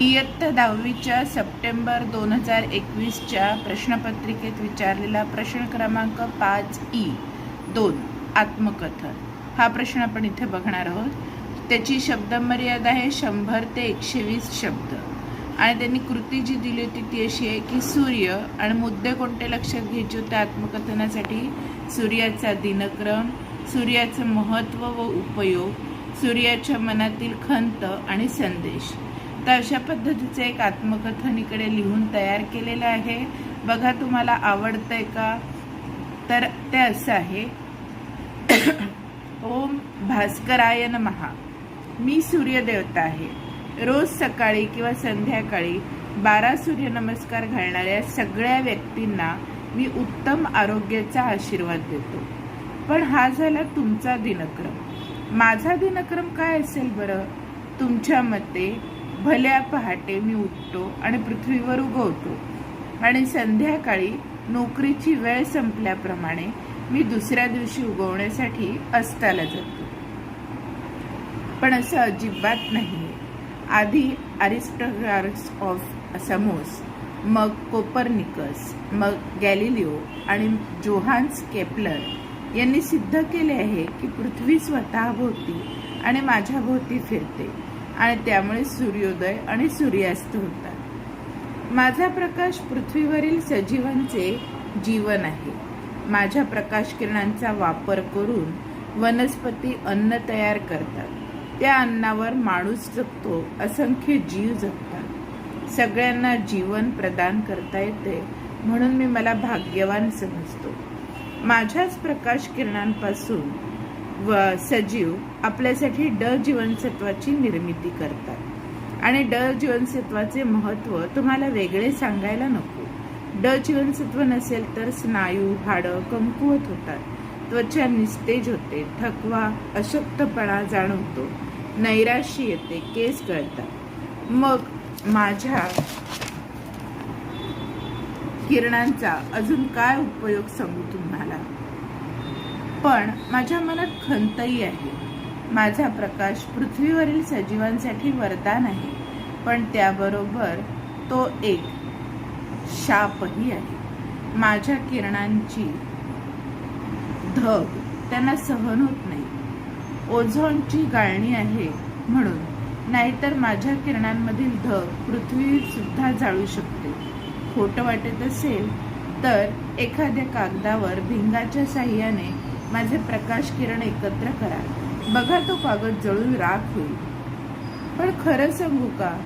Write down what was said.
इयत्ता दहावीच्या सप्टेंबर दोन हजार एकवीसच्या प्रश्नपत्रिकेत विचारलेला प्रश्न क्रमांक पाच ई दोन आत्मकथन. हा प्रश्न आपण इथे बघणार आहोत. त्याची शब्दमर्यादा आहे शंभर ते एकशे वीस शब्द. आणि त्यांनी कृती जी दिली होती ती अशी आहे की सूर्य आणि मुद्दे कोणते लक्षात घ्यायचे होते आत्मकथनासाठी? सूर्याचा दिनक्रम सूर्याचं महत्त्व व उपयोग सूर्याच्या मनातील खंत आणि संदेश. तर अशा पद्धतीचं एक आत्मकथन इकडे लिहून तयार केलेलं आहे. बघा तुम्हाला आवडतंय का? तर ते असं आहे. ओम भास्करायन महा मी सूर्यदेवता आहे. रोज सकाळी किंवा संध्याकाळी बारा सूर्यनमस्कार घालणाऱ्या सगळ्या व्यक्तींना मी उत्तम आरोग्याचा आशीर्वाद देतो. पण हा झाला तुमचा दिनक्रम. माझा दिनक्रम काय असेल बरं? तुमच्या मते भल्या पहाटे मी उठतो आणि पृथ्वीवर उगवतो. आणि संध्याकाळी नोकरीची वेळ संपल्याप्रमाणे मी दुसऱ्या दिवशी उगवण्यासाठी अस्ताला जातो. पण असं अजिबात नाही. आधी अरिस्टोग्रार्स ऑफ समोस मग कोपरनिकस मग गॅलिलिओ आणि जोहान्स केपलर यांनी सिद्ध केले आहे की पृथ्वी स्वतःभोवती आणि माझ्याभोवती फिरते. आणि त्यामुळे सूर्योदय आणि सूर्यास्त होतात. माझा प्रकाश पृथ्वीवरील सजीवांचे जीवन आहे. माझ्या प्रकाश किरणांचा वापर करून वनस्पती अन्न तयार करतात. त्या अन्नावर माणूस जगतो असंख्य जीव जगतात. सगळ्यांना जीवन प्रदान करता येते म्हणून मी मला भाग्यवान समजतो. माझ्याच प्रकाश किरणांपासून व सजीव आपल्यासाठी ड जीवनसत्वाची निर्मिती करतात. आणि ड जीवनसत्वाचे महत्त्व तुम्हाला वेगळे सांगायला नको. ड जीवनसत्व नसेल तर स्नायू हाडं कमकुवत होतात. त्वचा निस्तेज होते थकवा अशक्तपणा जाणवतो. नैराश्य येते केस गळतात. मग माझ्या किरणांचा अजून काय उपयोग सांगू तुम्हाला? पण माझ्या मनात खंतही आहे. माझा प्रकाश पृथ्वीवरील सजीवांसाठी वरदान आहे पण त्याबरोबर तो एक शापही आहे. माझ्या किरणांची धग त्यांना सहन होत नाही. ओझोनची गाळणी आहे म्हणून नाहीतर माझ्या किरणांमधील धग पृथ्वीसुद्धा जाळू शकते. खोटं वाटत असेल तर एखाद्या कागदावर भिंगाच्या साह्याने माझे प्रकाश किरण एकत्र करा. बघा तो कागद जळून राख होईल. पण खरं सांगू का?